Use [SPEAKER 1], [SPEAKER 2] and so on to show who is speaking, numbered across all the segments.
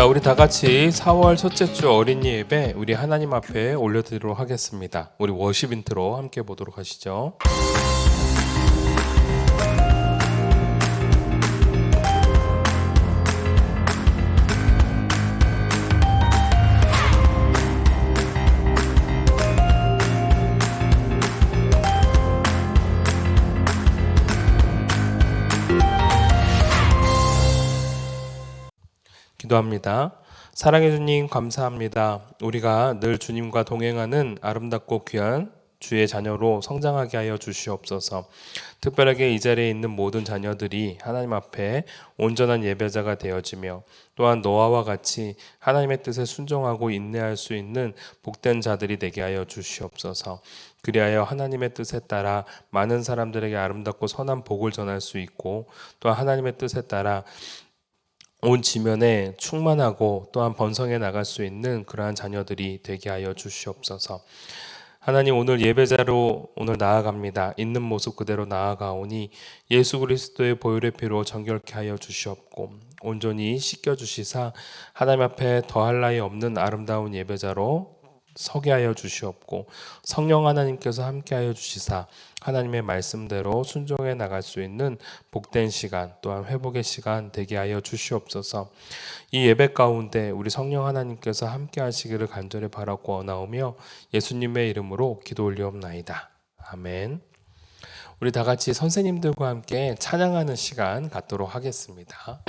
[SPEAKER 1] 자, 우리 다 같이 4월 첫째 주 어린이 예배 우리 하나님 앞에 올려드리도록 하겠습니다. 우리 워십 인트로 함께 보도록 하시죠. 기도합니다. 사랑해 주님 감사합니다. 우리가 늘 주님과 동행하는 아름답고 귀한 주의 자녀로 성장하게 하여 주시옵소서. 특별하게 이 자리에 있는 모든 자녀들이 하나님 앞에 온전한 예배자가 되어지며 또한 노아와 같이 하나님의 뜻에 순종하고 인내할 수 있는 복된 자들이 되게 하여 주시옵소서. 그리하여 하나님의 뜻에 따라 많은 사람들에게 아름답고 선한 복을 전할 수 있고 또 하나님의 뜻에 따라 온 지면에 충만하고 또한 번성해 나갈 수 있는 그러한 자녀들이 되게 하여 주시옵소서. 하나님 오늘 예배자로 오늘 나아갑니다. 있는 모습 그대로 나아가오니 예수 그리스도의 보혈의 피로 정결케 하여 주시옵고 온전히 씻겨 주시사 하나님 앞에 더할 나위 없는 아름다운 예배자로 서게 하여 주시옵고 성령 하나님께서 함께 하여 주시사 하나님의 말씀대로 순종해 나갈 수 있는 복된 시간 또한 회복의 시간 되게 하여 주시옵소서. 이 예배 가운데 우리 성령 하나님께서 함께 하시기를 간절히 바라고 원하오며 예수님의 이름으로 기도 올리옵나이다. 아멘. 우리 다 같이 선생님들과 함께 찬양하는 시간 갖도록 하겠습니다.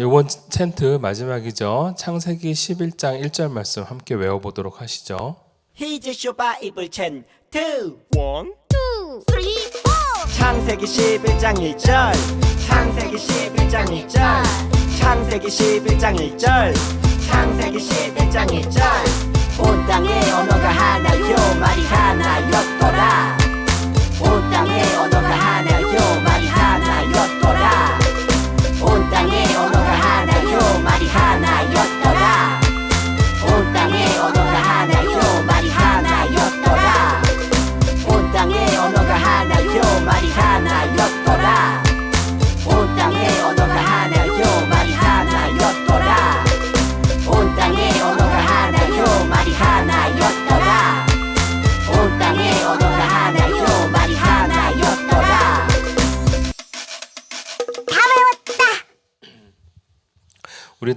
[SPEAKER 1] 이번 챈트 마지막이죠. 창세기 11장 1절 말씀 함께 외워보도록 하시죠.
[SPEAKER 2] 히즈쇼 바이블 챈투
[SPEAKER 3] One,
[SPEAKER 2] 창세기 11장 1절. 창세기 11장 1절. 창세기 11장 1절. 창세기 11장 1절. 온 땅에 언어가 하나요? 말이 하나였더라. 온 땅에 언어가 하나요? 말이 하나였더라 온 땅에 언어가 하나요 말이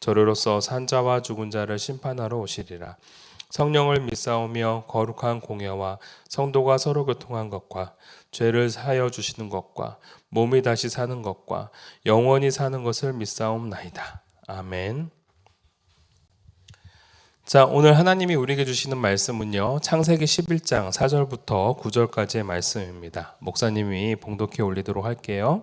[SPEAKER 4] 저로로서 산자와 죽은 자를 심판하러 오시리라. 성령을 믿사오며 거룩한 공예와 성도가 서로 교통한 것과 죄를 사하여 주시는 것과 몸이 다시 사는 것과 영원히 사는 것을 믿사옵나이다. 아멘. 자, 오늘 하나님이 우리에게 주시는 말씀은요. 창세기 11장 4절부터 9절까지의 말씀입니다. 목사님이 봉독해 올리도록 할게요.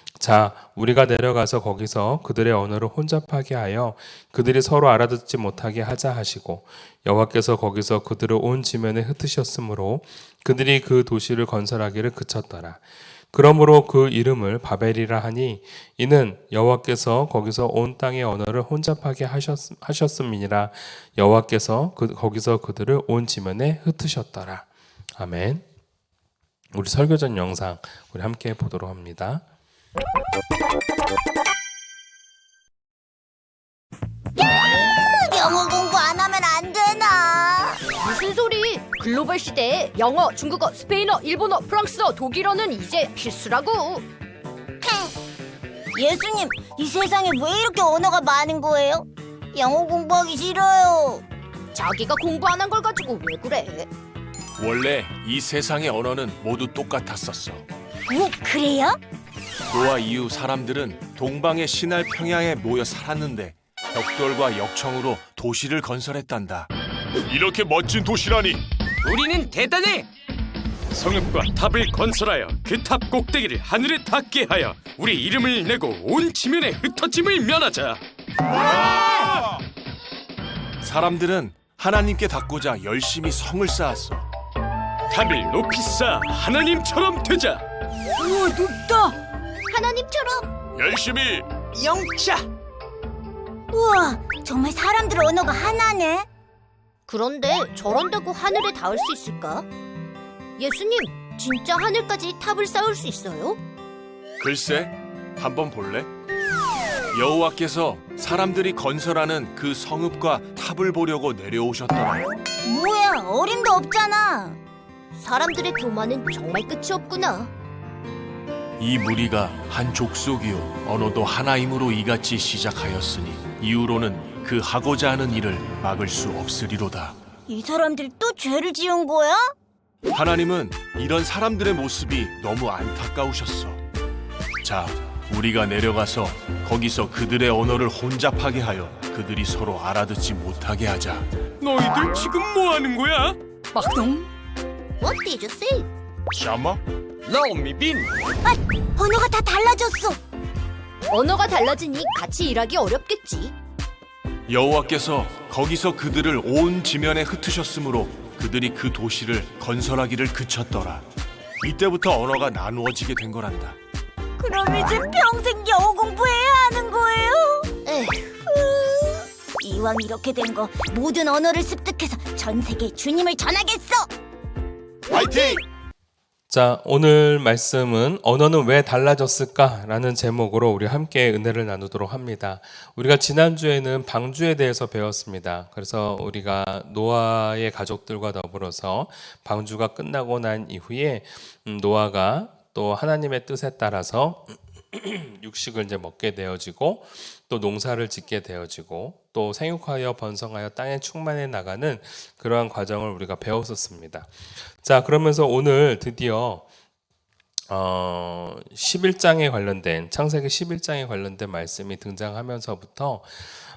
[SPEAKER 4] 자, 우리가 내려가서 거기서 그들의 언어를 혼잡하게 하여 그들이 서로 알아듣지 못하게 하자 하시고 여호와께서 거기서 그들을 온 지면에 흩으셨으므로 그들이 그 도시를 건설하기를 그쳤더라. 그러므로 그 이름을 바벨이라 하니 이는 여호와께서 거기서 온 땅의 언어를 혼잡하게 하셨, 하셨음이니라 여호와께서 그, 거기서 그들을 온 지면에 흩으셨더라. 아멘. 우리 설교전 영상 우리 함께 보도록 합니다.
[SPEAKER 3] 영어 공부 안 하면 안 되나?
[SPEAKER 5] 무슨 소리? 글로벌 시대에 영어, 중국어, 스페인어, 일본어, 프랑스어, 독일어는 이제 필수라고.
[SPEAKER 3] 예수님, 이 세상에 왜 이렇게 언어가 많은 거예요? 영어 공부하기 싫어요.
[SPEAKER 5] 자기가 공부 안 한 걸 가지고 왜 그래?
[SPEAKER 6] 원래 이 세상의 언어는 모두 똑같았었어.
[SPEAKER 3] 오, 그래요?
[SPEAKER 6] 노아 이후 사람들은 동방의 신할 평양에 모여 살았는데 벽돌과 역청으로 도시를 건설했단다. 이렇게 멋진 도시라니!
[SPEAKER 7] 우리는 대단해! 성읍과 탑을 건설하여 그 탑 꼭대기를 하늘에 닿게 하여 우리 이름을 내고 온 지면에 흩어짐을 면하자.
[SPEAKER 6] 사람들은 하나님께 닿고자 열심히 성을 쌓았어.
[SPEAKER 7] 탑을 높이 쌓아 하나님처럼 되자.
[SPEAKER 3] 우와, 높다.
[SPEAKER 5] 하나님처럼
[SPEAKER 6] 열심히
[SPEAKER 7] 영차!
[SPEAKER 3] 우와, 정말 사람들 언어가 하나네.
[SPEAKER 5] 그런데 저런다고 하늘에 닿을 수 있을까? 예수님, 진짜 하늘까지 탑을 쌓을 수 있어요?
[SPEAKER 6] 글쎄, 한번 볼래? 여호와께서 사람들이 건설하는 그 성읍과 탑을 보려고 내려오셨더라.
[SPEAKER 3] 뭐야, 어림도 없잖아.
[SPEAKER 5] 사람들의 교만은 정말 끝이 없구나.
[SPEAKER 6] 이 무리가 한 족속이요 언어도 하나임으로 이같이 시작하였으니 이후로는 그 하고자 하는 일을 막을 수 없으리로다.
[SPEAKER 3] 이 사람들 또 죄를 지은 거야?
[SPEAKER 6] 하나님은 이런 사람들의 모습이 너무 안타까우셨어. 자, 우리가 내려가서 거기서 그들의 언어를 혼잡하게 하여 그들이 서로 알아듣지 못하게 하자.
[SPEAKER 7] 너희들 지금 뭐 하는 거야?
[SPEAKER 5] What did you say?
[SPEAKER 6] 샤마?
[SPEAKER 7] 나오미빈!
[SPEAKER 3] 아, 언어가 다 달라졌어.
[SPEAKER 5] 언어가 달라지니 같이 일하기 어렵겠지.
[SPEAKER 6] 여호와께서 거기서 그들을 온 지면에 흩으셨으므로 그들이 그 도시를 건설하기를 그쳤더라. 이때부터 언어가 나누어지게 된 거란다.
[SPEAKER 3] 그럼 이제 평생 영어 공부해야 하는 거예요?
[SPEAKER 5] 에휴,
[SPEAKER 3] 이왕 이렇게 된 거 모든 언어를 습득해서 전 세계에 주님을 전하겠어.
[SPEAKER 6] 화이팅!
[SPEAKER 4] 자, 오늘 말씀은 언어는 왜 달라졌을까라는 제목으로 우리 함께 은혜를 나누도록 합니다. 우리가 지난주에는 방주에 대해서 배웠습니다. 그래서 우리가 노아의 가족들과 더불어서 방주가 끝나고 난 이후에 음, 노아가 또 하나님의 뜻에 따라서 육식을 이제 먹게 되어지고 또 농사를 짓게 되어지고 또 생육하여 번성하여 땅에 충만해 나가는 그러한 과정을 우리가 배웠었습니다. 자, 그러면서 오늘 드디어 어, 11장에 관련된 창세기 11장에 관련된 말씀이 등장하면서부터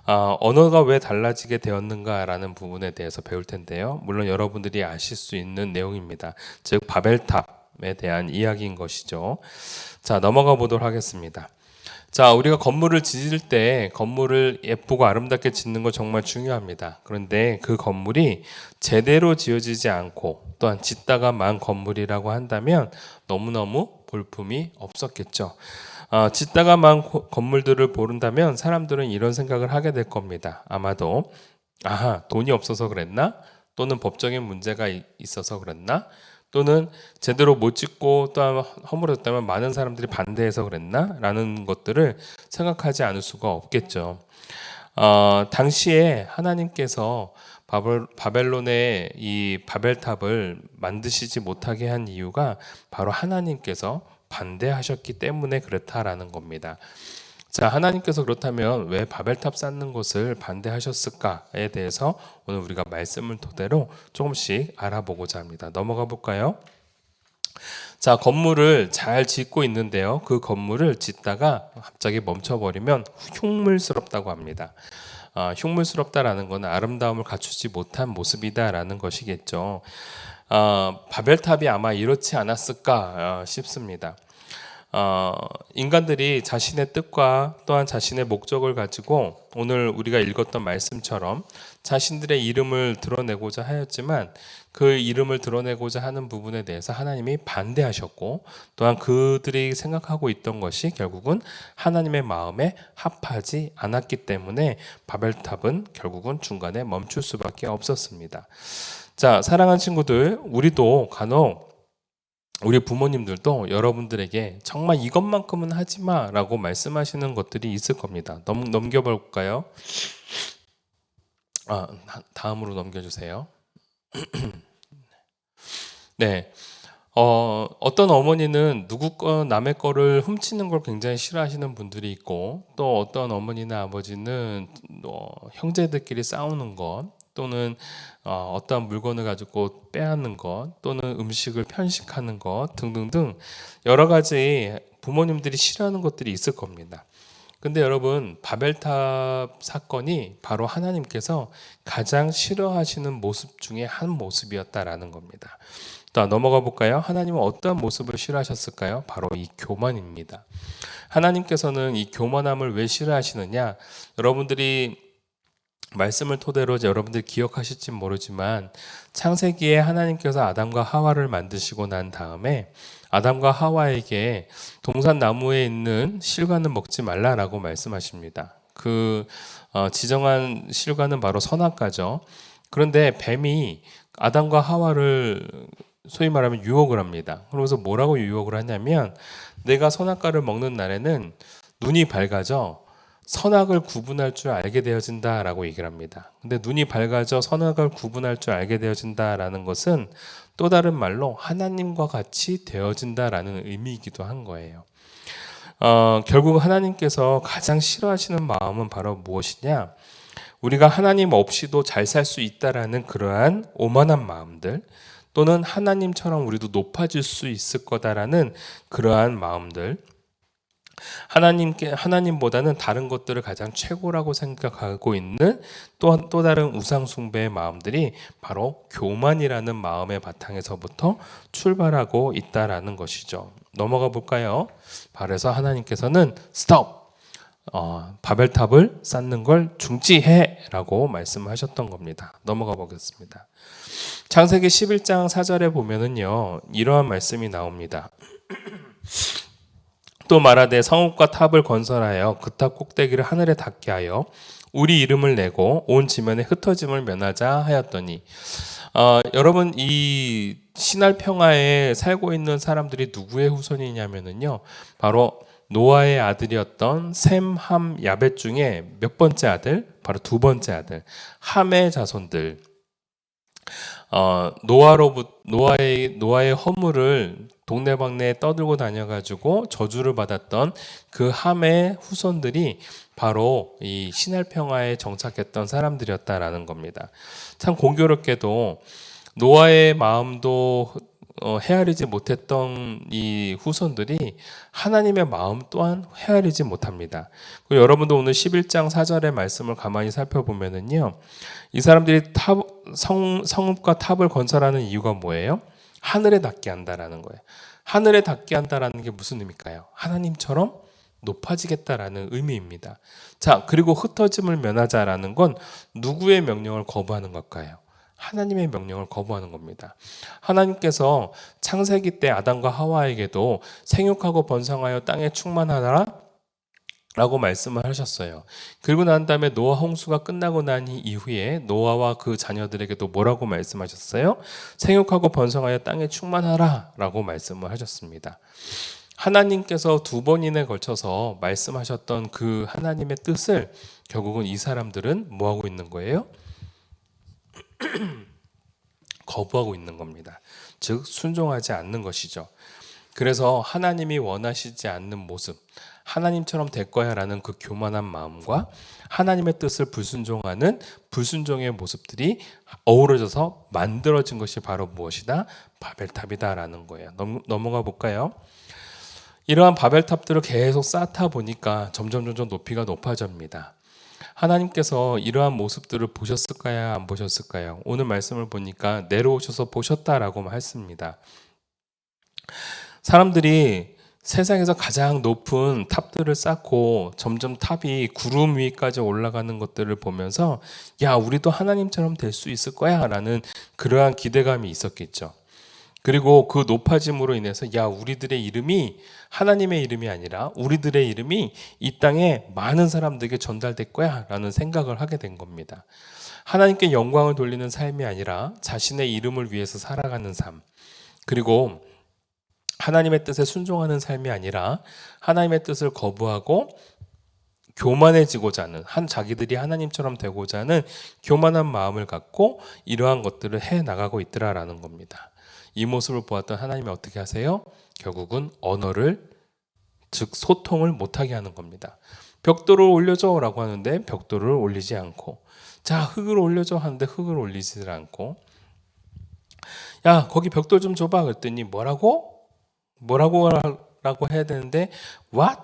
[SPEAKER 4] 어, 언어가 왜 달라지게 되었는가라는 부분에 대해서 배울 텐데요. 물론 여러분들이 아실 수 있는 내용입니다. 즉 바벨탑에 대한 이야기인 것이죠. 자, 넘어가 보도록 하겠습니다. 자, 우리가 건물을 지을 때 건물을 예쁘고 아름답게 짓는 거 정말 중요합니다. 그런데 그 건물이 제대로 지어지지 않고 또한 짓다가 만 건물이라고 한다면 너무너무 볼품이 없었겠죠. 어, 짓다가 만 고- 건물들을 보른다면 사람들은 이런 생각을 하게 될 겁니다. 아마도 아하 돈이 없어서 그랬나? 또는 법적인 문제가 이- 있어서 그랬나? 또는 제대로 못 짓고 또 허물었다면 많은 사람들이 반대해서 그랬나? 라는 것들을 생각하지 않을 수가 없겠죠. 어, 당시에 하나님께서 바벨, 바벨론의 이 바벨탑을 만드시지 못하게 한 이유가 바로 하나님께서 반대하셨기 때문에 그렇다라는 겁니다. 자, 하나님께서 그렇다면 왜 바벨탑 쌓는 것을 반대하셨을까에 대해서 오늘 우리가 말씀을 토대로 조금씩 알아보고자 합니다. 넘어가 볼까요? 자, 건물을 잘 짓고 있는데요. 그 건물을 짓다가 갑자기 멈춰버리면 흉물스럽다고 합니다. 아, 흉물스럽다라는 것은 아름다움을 갖추지 못한 모습이다라는 것이겠죠. 아, 바벨탑이 아마 이렇지 않았을까 아, 싶습니다. 어, 인간들이 자신의 뜻과 또한 자신의 목적을 가지고 오늘 우리가 읽었던 말씀처럼 자신들의 이름을 드러내고자 하였지만 그 이름을 드러내고자 하는 부분에 대해서 하나님이 반대하셨고 또한 그들이 생각하고 있던 것이 결국은 하나님의 마음에 합하지 않았기 때문에 바벨탑은 결국은 중간에 멈출 수밖에 없었습니다. 자, 사랑하는 친구들, 우리도 간혹 우리 부모님들도 여러분들에게 정말 이것만큼은 하지 마라고 말씀하시는 것들이 있을 겁니다. 넘, 넘겨볼까요? 아, 다- 다음으로 넘겨주세요. 네. 어, 어떤 어머니는 누구 거, 남의 거를 훔치는 걸 굉장히 싫어하시는 분들이 있고, 또 어떤 어머니나 아버지는 어, 형제들끼리 싸우는 것, 또는 어, 어떠한 물건을 가지고 빼앗는 것, 또는 음식을 편식하는 것 등등등 여러 가지 부모님들이 싫어하는 것들이 있을 겁니다. 근데 여러분 바벨탑 사건이 바로 하나님께서 가장 싫어하시는 모습 중에 한 모습이었다라는 겁니다. 자 넘어가 볼까요? 하나님은 어떠한 모습을 싫어하셨을까요? 바로 이 교만입니다. 하나님께서는 이 교만함을 왜 싫어하시느냐? 여러분들이 말씀을 토대로 여러분들 기억하실지 모르지만 창세기에 하나님께서 아담과 하와를 만드시고 난 다음에 아담과 하와에게 동산 나무에 있는 실과는 먹지 말라라고 말씀하십니다. 그 어, 지정한 실과는 바로 선악과죠. 그런데 뱀이 아담과 하와를 소위 말하면 유혹을 합니다. 그러면서 뭐라고 유혹을 하냐면 내가 선악과를 먹는 날에는 눈이 밝아져 선악을 구분할 줄 알게 되어진다라고 얘기를 합니다. 근데 눈이 밝아져 선악을 구분할 줄 알게 되어진다라는 것은 또 다른 말로 하나님과 같이 되어진다라는 의미이기도 한 거예요. 어, 결국 하나님께서 가장 싫어하시는 마음은 바로 무엇이냐? 우리가 하나님 없이도 잘 살 수 있다라는 그러한 오만한 마음들 또는 하나님처럼 우리도 높아질 수 있을 거다라는 그러한 마음들 하나님께 하나님보다는 다른 것들을 가장 최고라고 생각하고 있는 또또 다른 우상 숭배의 마음들이 바로 교만이라는 마음의 바탕에서부터 출발하고 있다라는 것이죠. 넘어가 볼까요? 바로서 하나님께서는 스톱. 어, 바벨탑을 쌓는 걸 중지해라고 말씀하셨던 겁니다. 넘어가 보겠습니다. 창세기 11장 4절에 보면은요. 이러한 말씀이 나옵니다. 또 말하되 성읍과 탑을 건설하여 그 탑 꼭대기를 하늘에 닿게 하여 우리 이름을 내고 온 지면에 흩어짐을 면하자 하였더니 어, 여러분 이 신할 평화에 살고 있는 사람들이 누구의 후손이냐면은요. 바로 노아의 아들이었던 셈, 함, 야벳 중에 몇 번째 아들? 바로 두 번째 아들. 함의 자손들. 어, 노아로부 노아의 노아의 허물을 동네방네 떠들고 다녀가지고 저주를 받았던 그 함의 후손들이 바로 이 신할 평화에 정착했던 사람들이었다라는 겁니다. 참 공교롭게도 노아의 마음도 어, 헤아리지 못했던 이 후손들이 하나님의 마음 또한 헤아리지 못합니다. 그리고 여러분도 오늘 11장 4절의 말씀을 가만히 살펴보면은요. 이 사람들이 탑, 성, 성읍과 탑을 건설하는 이유가 뭐예요? 하늘에 닿게 한다라는 거예요. 하늘에 닿게 한다라는 게 무슨 의미일까요? 하나님처럼 높아지겠다라는 의미입니다. 자, 그리고 흩어짐을 면하자라는 건 누구의 명령을 거부하는 걸까요? 하나님의 명령을 거부하는 겁니다. 하나님께서 창세기 때 아담과 하와에게도 생육하고 번성하여 땅에 충만하라 라고 말씀을 하셨어요. 그리고 난 다음에 노아 홍수가 끝나고 난 이후에 노아와 그 자녀들에게도 뭐라고 말씀하셨어요? 생육하고 번성하여 땅에 충만하라 라고 말씀을 하셨습니다. 하나님께서 두 번이나 걸쳐서 말씀하셨던 그 하나님의 뜻을 결국은 이 사람들은 뭐 하고 있는 거예요? 거부하고 있는 겁니다. 즉 순종하지 않는 것이죠. 그래서 하나님이 원하시지 않는 모습, 하나님처럼 될 거야라는 그 교만한 마음과 하나님의 뜻을 불순종하는 불순종의 모습들이 어우러져서 만들어진 것이 바로 무엇이다? 바벨탑이다라는 거예요. 넘, 넘어가 볼까요? 이러한 바벨탑들을 계속 쌓다 보니까 점점 점점 높이가 높아집니다. 하나님께서 이러한 모습들을 보셨을까요? 안 보셨을까요? 오늘 말씀을 보니까 내려오셔서 보셨다라고 했습니다. 사람들이 세상에서 가장 높은 탑들을 쌓고 점점 탑이 구름 위까지 올라가는 것들을 보면서 야, 우리도 하나님처럼 될 수 있을 거야 라는 그러한 기대감이 있었겠죠. 그리고 그 높아짐으로 인해서 야, 우리들의 이름이 하나님의 이름이 아니라 우리들의 이름이 이 땅에 많은 사람들에게 전달될 거야 라는 생각을 하게 된 겁니다. 하나님께 영광을 돌리는 삶이 아니라 자신의 이름을 위해서 살아가는 삶. 그리고 하나님의 뜻에 순종하는 삶이 아니라 하나님의 뜻을 거부하고 교만해지고자 하는 한 자기들이 하나님처럼 되고자 하는 교만한 마음을 갖고 이러한 것들을 해 나가고 있더라라는 겁니다. 이 모습을 보았던 하나님이 어떻게 하세요? 결국은 언어를 즉 소통을 못하게 하는 겁니다. 벽돌을 올려줘라고 하는데 벽돌을 올리지 않고 자 흙을 올려줘 하는데 흙을 올리지 않고 야 거기 벽돌 좀 줘봐 그랬더니 뭐라고 뭐라고 라고 해야 되는데 what?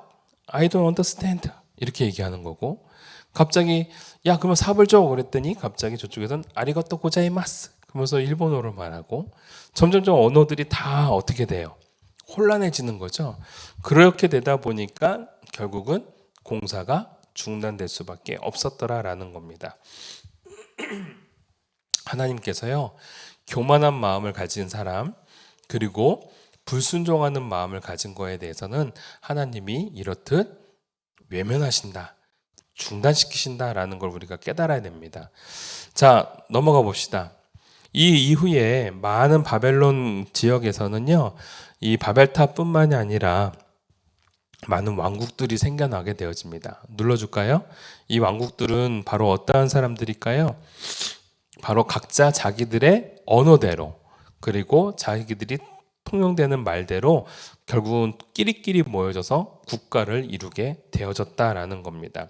[SPEAKER 4] I don't understand. 이렇게 얘기하는 거고 갑자기 야 그러면 삽을 줘. 그랬더니 갑자기 저쪽에서는 아리가또 고자이마스. 그러면서 일본어로 말하고 점점점 언어들이 다 어떻게 돼요? 혼란해지는 거죠. 그렇게 되다 보니까 결국은 공사가 중단될 수밖에 없었더라라는 겁니다. 하나님께서요 교만한 마음을 가진 사람 그리고 불순종하는 마음을 가진 거에 대해서는 하나님이 이렇듯 외면하신다. 중단시키신다라는 걸 우리가 깨달아야 됩니다. 자, 넘어가 봅시다. 이 이후에 많은 바벨론 지역에서는요, 이 바벨탑뿐만이 아니라 많은 왕국들이 생겨나게 되어집니다. 눌러줄까요? 이 왕국들은 바로 어떠한 사람들일까요? 바로 각자 자기들의 언어대로 그리고 자기들이 통용되는 말대로 결국은 끼리끼리 모여져서 국가를 이루게 되어졌다라는 겁니다.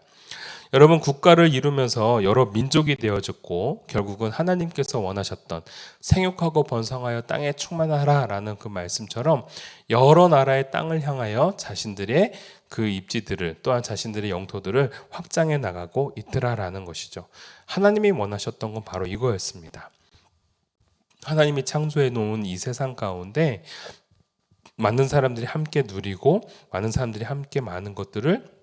[SPEAKER 4] 여러분 국가를 이루면서 여러 민족이 되어졌고 결국은 하나님께서 원하셨던 생육하고 번성하여 땅에 충만하라라는 그 말씀처럼 여러 나라의 땅을 향하여 자신들의 그 입지들을 또한 자신들의 영토들을 확장해 나가고 있더라라는 것이죠. 하나님이 원하셨던 건 바로 이거였습니다. 하나님이 창조해 놓은 이 세상 가운데 많은 사람들이 함께 누리고 많은 사람들이 함께 많은 것들을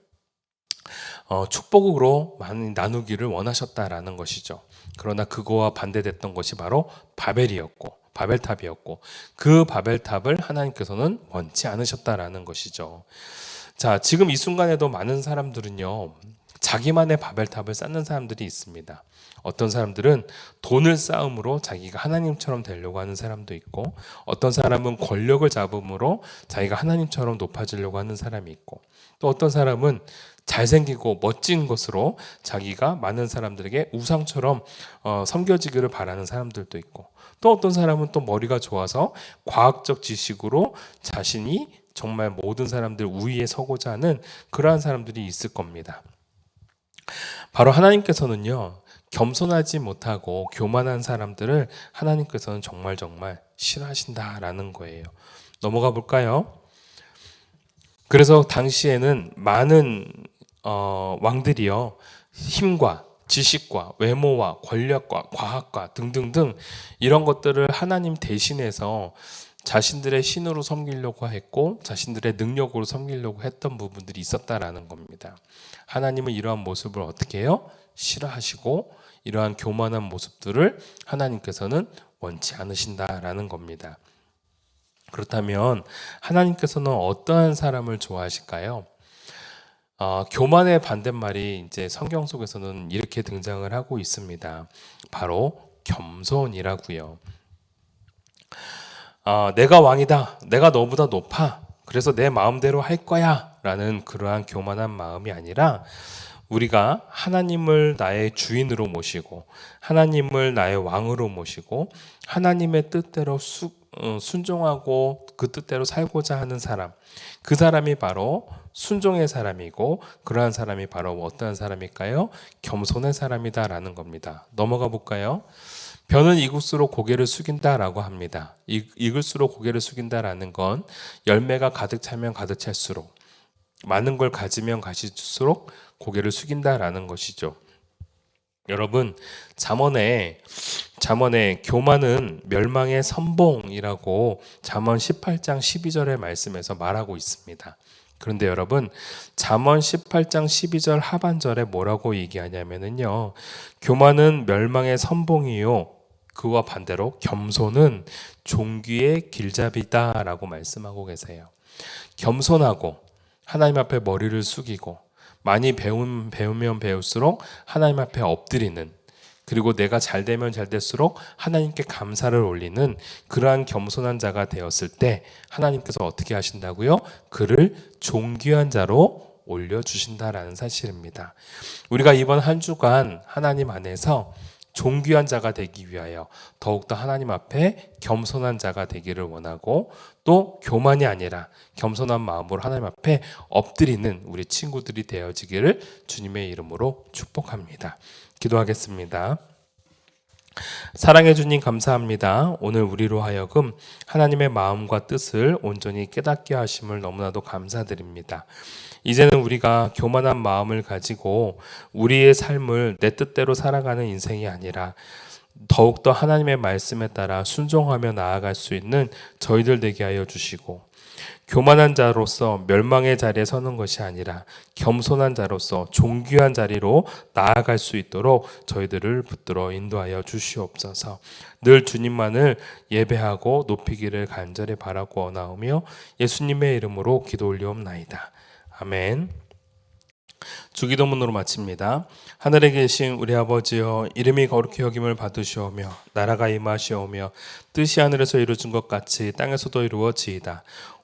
[SPEAKER 4] 어, 축복으로 많이 나누기를 원하셨다라는 것이죠. 그러나 그거와 반대됐던 것이 바로 바벨이었고 바벨탑이었고 그 바벨탑을 하나님께서는 원치 않으셨다라는 것이죠. 자, 지금 이 순간에도 많은 사람들은요. 자기만의 바벨탑을 쌓는 사람들이 있습니다. 어떤 사람들은 돈을 쌓음으로 자기가 하나님처럼 되려고 하는 사람도 있고 어떤 사람은 권력을 잡음으로 자기가 하나님처럼 높아지려고 하는 사람이 있고 또 어떤 사람은 잘생기고 멋진 것으로 자기가 많은 사람들에게 우상처럼 어, 섬겨지기를 바라는 사람들도 있고 또 어떤 사람은 또 머리가 좋아서 과학적 지식으로 자신이 정말 모든 사람들 우위에 서고자 하는 그러한 사람들이 있을 겁니다. 바로 하나님께서는요, 겸손하지 못하고 교만한 사람들을 하나님께서는 정말 정말 싫어하신다라는 거예요. 넘어가 볼까요? 그래서 당시에는 많은 어, 왕들이요 힘과 지식과 외모와 권력과 과학과 등등등 이런 것들을 하나님 대신해서 자신들의 신으로 섬기려고 했고 자신들의 능력으로 섬기려고 했던 부분들이 있었다라는 겁니다. 하나님은 이러한 모습을 어떻게 해요? 싫어하시고 이러한 교만한 모습들을 하나님께서는 원치 않으신다라는 겁니다. 그렇다면 하나님께서는 어떠한 사람을 좋아하실까요? 어, 교만의 반대말이 이제 성경 속에서는 이렇게 등장을 하고 있습니다. 바로 겸손이라고요. 어, 내가 왕이다. 내가 너보다 높아. 그래서 내 마음대로 할 거야. 라는 그러한 교만한 마음이 아니라 우리가 하나님을 나의 주인으로 모시고 하나님을 나의 왕으로 모시고 하나님의 뜻대로 수, 어, 순종하고 그 뜻대로 살고자 하는 사람 그 사람이 바로 순종의 사람이고 그러한 사람이 바로 어떠한 사람일까요? 겸손의 사람이다라는 겁니다. 넘어가 볼까요? 변은 익을수록 고개를 숙인다라고 합니다. 익- 익을수록 고개를 숙인다라는 건 열매가 가득 차면 가득 찰수록 많은 걸 가지면 가질수록 고개를 숙인다라는 것이죠. 여러분 잠언에 잠언에 교만은 멸망의 선봉이라고 잠언 18장 12절의 말씀에서 말하고 있습니다. 그런데 여러분 잠언 18장 12절 하반절에 뭐라고 얘기하냐면은요. 교만은 멸망의 선봉이요. 그와 반대로 겸손은 종귀의 길잡이다라고 말씀하고 계세요. 겸손하고 하나님 앞에 머리를 숙이고 많이 배운 배우면 배울수록 하나님 앞에 엎드리는 그리고 내가 잘 되면 잘 될수록 하나님께 감사를 올리는 그러한 겸손한 자가 되었을 때 하나님께서 어떻게 하신다고요? 그를 존귀한 자로 올려 주신다라는 사실입니다. 우리가 이번 한 주간 하나님 안에서 존귀한 자가 되기 위하여 더욱더 하나님 앞에 겸손한 자가 되기를 원하고 또 교만이 아니라 겸손한 마음으로 하나님 앞에 엎드리는 우리 친구들이 되어지기를 주님의 이름으로 축복합니다. 기도하겠습니다. 사랑해 주님 감사합니다. 오늘 우리로 하여금 하나님의 마음과 뜻을 온전히 깨닫게 하심을 너무나도 감사드립니다. 이제는 우리가 교만한 마음을 가지고 우리의 삶을 내 뜻대로 살아가는 인생이 아니라 더욱더 하나님의 말씀에 따라 순종하며 나아갈 수 있는 저희들 되게 하여 주시고 교만한 자로서 멸망의 자리에 서는 것이 아니라 겸손한 자로서 존귀한 자리로 나아갈 수 있도록 저희들을 붙들어 인도하여 주시옵소서. 늘 주님만을 예배하고 높이기를 간절히 바라고 원하오며 예수님의 이름으로 기도 올리옵나이다. 아멘. 주기도문으로 마칩니다. 하늘에 계신 우리 아버지여 이름이 거룩히 여김을 받으시오며 나라가 임하시오며 뜻이 하늘에서 이루어진 것 같이 땅에서도 이루어지이다.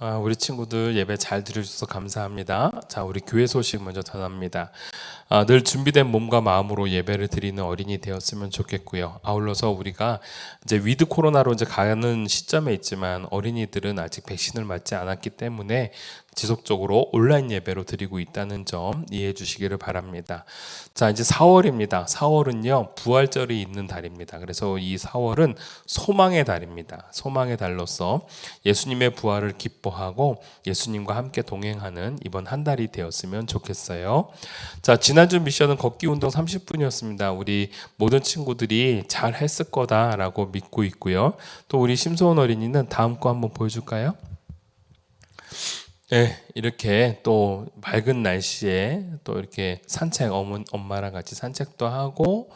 [SPEAKER 4] 아, 우리 친구들 예배 잘 들으셔서 감사합니다. 자, 우리 교회 소식 먼저 전합니다. 아, 늘 준비된 몸과 마음으로 예배를 드리는 어린이 되었으면 좋겠고요. 아울러서 우리가 이제 위드 코로나로 이제 가는 시점에 있지만 어린이들은 아직 백신을 맞지 않았기 때문에 지속적으로 온라인 예배로 드리고 있다는 점 이해해 주시기를 바랍니다. 자, 이제 4월입니다. 4월은요, 부활절이 있는 달입니다. 그래서 이 4월은 소망의 달입니다. 소망의 달로서 예수님의 부활을 기뻐하고 예수님과 함께 동행하는 이번 한 달이 되었으면 좋겠어요. 자, 지난주 미션은 걷기 운동 30분이었습니다. 우리 모든 친구들이 잘 했을 거다라고 믿고 있고요. 또 우리 심소원 어린이는 다음 거 한번 보여줄까요? 네, 이렇게 또 맑은 날씨에 또 이렇게 산책 엄마랑 같이 산책도 하고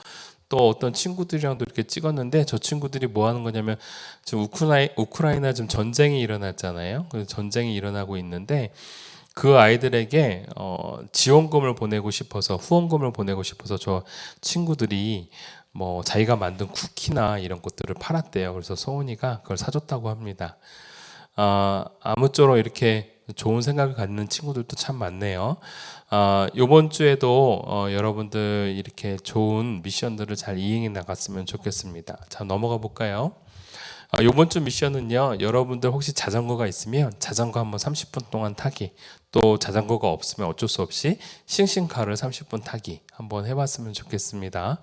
[SPEAKER 4] 또 어떤 친구들이랑도 이렇게 찍었는데 저 친구들이 뭐 하는 거냐면 지금 우크라이, 우크라이나 지금 전쟁이 일어났잖아요. 그래서 전쟁이 일어나고 있는데 그 아이들에게 어, 지원금을 보내고 싶어서 후원금을 보내고 싶어서 저 친구들이 뭐 자기가 만든 쿠키나 이런 것들을 팔았대요. 그래서 소은이가 그걸 사줬다고 합니다. 아, 아무쪼록 이렇게 좋은 생각을 갖는 친구들도 참 많네요. 아, 이번 주에도 어, 여러분들 이렇게 좋은 미션들을 잘 이행해 나갔으면 좋겠습니다. 자, 넘어가 볼까요? 아, 이번 주 미션은요, 여러분들 혹시 자전거가 있으면 자전거 한번 30분 동안 타기, 또 자전거가 없으면 어쩔 수 없이 싱싱카를 30분 타기 한번 해봤으면 좋겠습니다.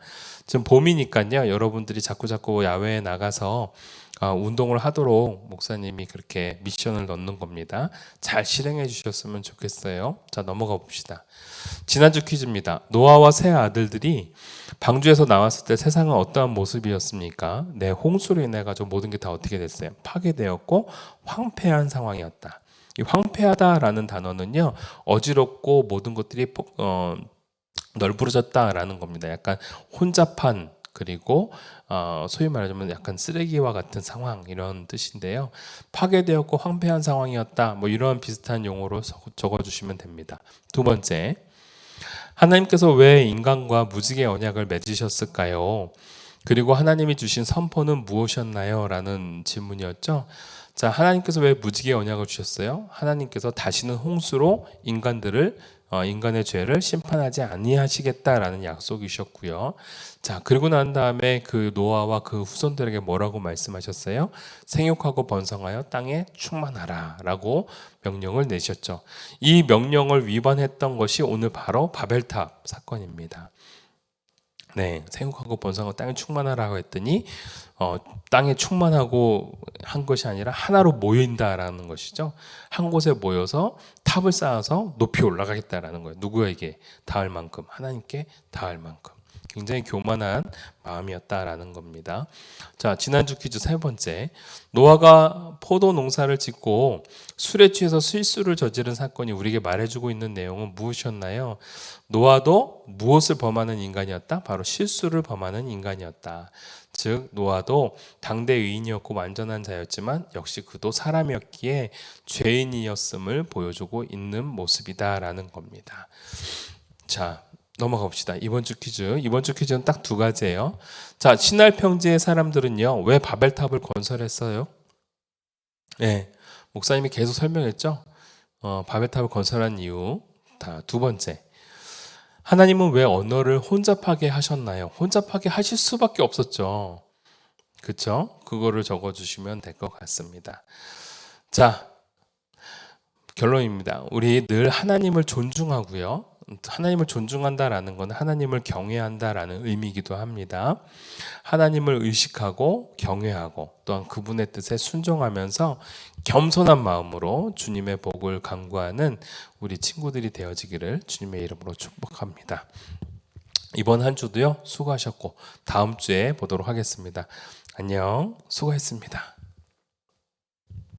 [SPEAKER 4] 지금 봄이니까요, 여러분들이 자꾸 자꾸 야외에 나가서 아, 운동을 하도록 목사님이 그렇게 미션을 넣는 겁니다. 잘 실행해 주셨으면 좋겠어요. 자, 넘어가 봅시다. 지난주 퀴즈입니다. 노아와 세 아들들이 방주에서 나왔을 때 세상은 어떠한 모습이었습니까? 네, 홍수로 인해 가지고 모든 게 다 어떻게 됐어요? 파괴되었고 황폐한 상황이었다. 이 황폐하다라는 단어는요 어지럽고 모든 것들이 폭- 어, 널브러졌다라는 겁니다. 약간 혼잡한 그리고 어, 소위 말하자면 약간 쓰레기와 같은 상황 이런 뜻인데요. 파괴되었고 황폐한 상황이었다. 뭐 이런 비슷한 용어로 적- 적어주시면 됩니다. 두 번째, 하나님께서 왜 인간과 무지개 언약을 맺으셨을까요? 그리고 하나님이 주신 선포는 무엇이었나요? 라는 질문이었죠. 자, 하나님께서 왜 무지개 언약을 주셨어요? 하나님께서 다시는 홍수로 인간들을 어, 인간의 죄를 심판하지 아니하시겠다라는 약속이셨고요. 자, 그리고 난 다음에 그 노아와 그 후손들에게 뭐라고 말씀하셨어요? 생육하고 번성하여 땅에 충만하라라고 명령을 내셨죠. 이 명령을 위반했던 것이 오늘 바로 바벨탑 사건입니다. 네, 생육하고 번성하고 땅에 충만하라고 했더니 어, 땅에 충만하고 한 것이 아니라 하나로 모인다라는 것이죠. 한 곳에 모여서 탑을 쌓아서 높이 올라가겠다라는 거예요. 누구에게 닿을 만큼 하나님께 닿을 만큼 굉장히 교만한 마음이었다라는 겁니다. 자, 지난주 퀴즈 세 번째. 노아가 포도 농사를 짓고 술에 취해서 실수를 저지른 사건이 우리에게 말해주고 있는 내용은 무엇이었나요? 노아도 무엇을 범하는 인간이었다? 바로 실수를 범하는 인간이었다. 즉 노아도 당대 의인이었고 완전한 자였지만 역시 그도 사람이었기에 죄인이었음을 보여주고 있는 모습이다라는 겁니다. 자, 넘어가 봅시다. 이번 주 퀴즈. 이번 주 퀴즈는 딱 두 가지예요. 자, 신할 평지의 사람들은요. 왜 바벨탑을 건설했어요? 네. 목사님이 계속 설명했죠. 어, 바벨탑을 건설한 이유. 다 두 번째. 하나님은 왜 언어를 혼잡하게 하셨나요? 혼잡하게 하실 수밖에 없었죠. 그쵸? 그거를 적어 주시면 될 것 같습니다. 자, 결론입니다. 우리 늘 하나님을 존중하고요. 하나님을 존중한다라는 건 하나님을 경외한다라는 의미이기도 합니다. 하나님을 의식하고 경외하고 또한 그분의 뜻에 순종하면서 겸손한 마음으로 주님의 복을 간구하는 우리 친구들이 되어지기를 주님의 이름으로 축복합니다. 이번 한 주도요 수고하셨고 다음 주에 보도록 하겠습니다. 안녕 수고했습니다.